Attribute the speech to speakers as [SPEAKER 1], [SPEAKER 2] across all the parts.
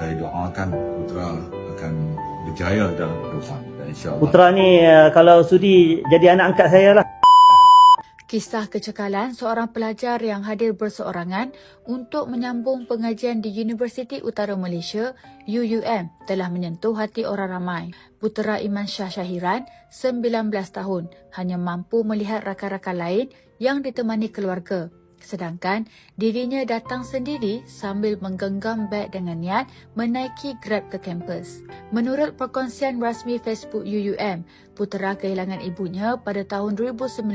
[SPEAKER 1] saya doakan Putra akan berjaya dalam dan insyaAllah
[SPEAKER 2] Putra ni uh, kalau sudi jadi anak angkat saya lah.
[SPEAKER 3] Kisah kecekalan seorang pelajar yang hadir berseorangan untuk menyambung pengajian di Universiti Utara Malaysia, UUM, telah menyentuh hati orang ramai. Putera Iman Shah Syahiran, 19 tahun, hanya mampu melihat rakan-rakan lain yang ditemani keluarga Sedangkan dirinya datang sendiri sambil menggenggam beg dengan niat menaiki Grab ke kampus. Menurut perkongsian rasmi Facebook UUM, putera kehilangan ibunya pada tahun 2019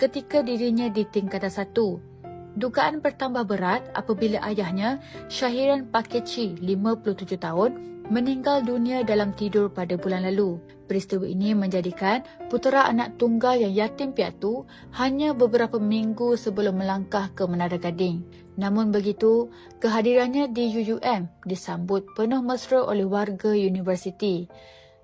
[SPEAKER 3] ketika dirinya di tingkatan. Dugaan bertambah berat apabila ayahnya, Syahiran Pakeci, 57 tahun, meninggal dunia dalam tidur pada bulan lalu. Peristiwa ini menjadikan putera anak tunggal yang yatim piatu hanya beberapa minggu sebelum melangkah ke Menara Gading. Namun begitu, kehadirannya di UUM disambut penuh mesra oleh warga universiti.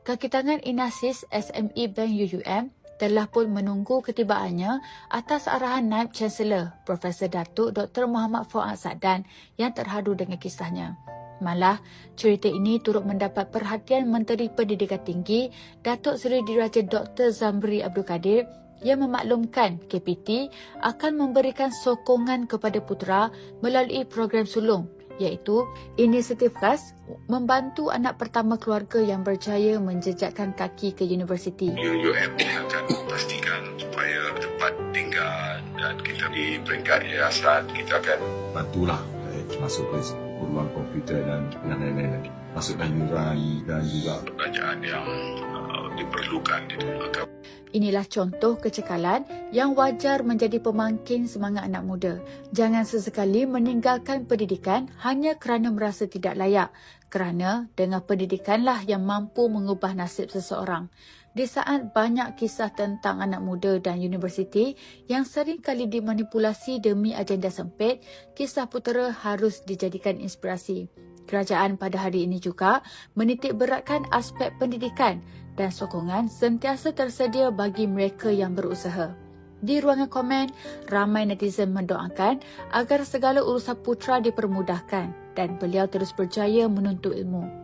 [SPEAKER 3] Kaki tangan Inasis SME Bank UUM telah pun menunggu ketibaannya atas arahan Naib Chancellor Profesor Datuk Dr. Muhammad Fuad Sadan yang terhadu dengan kisahnya. Malah, cerita ini turut mendapat perhatian Menteri Pendidikan Tinggi Datuk Seri Diraja Dr. Zamri Abdul Kadir yang memaklumkan KPT akan memberikan sokongan kepada putera melalui program sulung iaitu inisiatif khas membantu anak pertama keluarga yang berjaya menjejakkan kaki ke universiti.
[SPEAKER 4] UUM akan memastikan supaya tempat tinggal dan kita di peringkat yayasan kita akan
[SPEAKER 1] bantulah eh, masuk ke keperluan komputer dan lain-lain lagi. Masukkan yuran dan juga
[SPEAKER 4] perbelanjaan yang uh, diperlukan di dalam
[SPEAKER 3] Inilah contoh kecekalan yang wajar menjadi pemangkin semangat anak muda. Jangan sesekali meninggalkan pendidikan hanya kerana merasa tidak layak. Kerana dengan pendidikanlah yang mampu mengubah nasib seseorang. Di saat banyak kisah tentang anak muda dan universiti yang sering kali dimanipulasi demi agenda sempit, kisah putera harus dijadikan inspirasi. Kerajaan pada hari ini juga menitik beratkan aspek pendidikan dan sokongan sentiasa tersedia bagi mereka yang berusaha. Di ruangan komen, ramai netizen mendoakan agar segala urusan putra dipermudahkan dan beliau terus berjaya menuntut ilmu.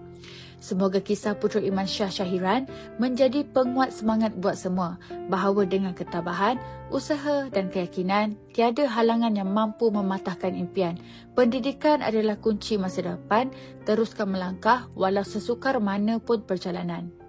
[SPEAKER 3] Semoga kisah Putera Iman Shah Syahiran menjadi penguat semangat buat semua bahawa dengan ketabahan, usaha dan keyakinan, tiada halangan yang mampu mematahkan impian. Pendidikan adalah kunci masa depan, teruskan melangkah walau sesukar mana pun perjalanan.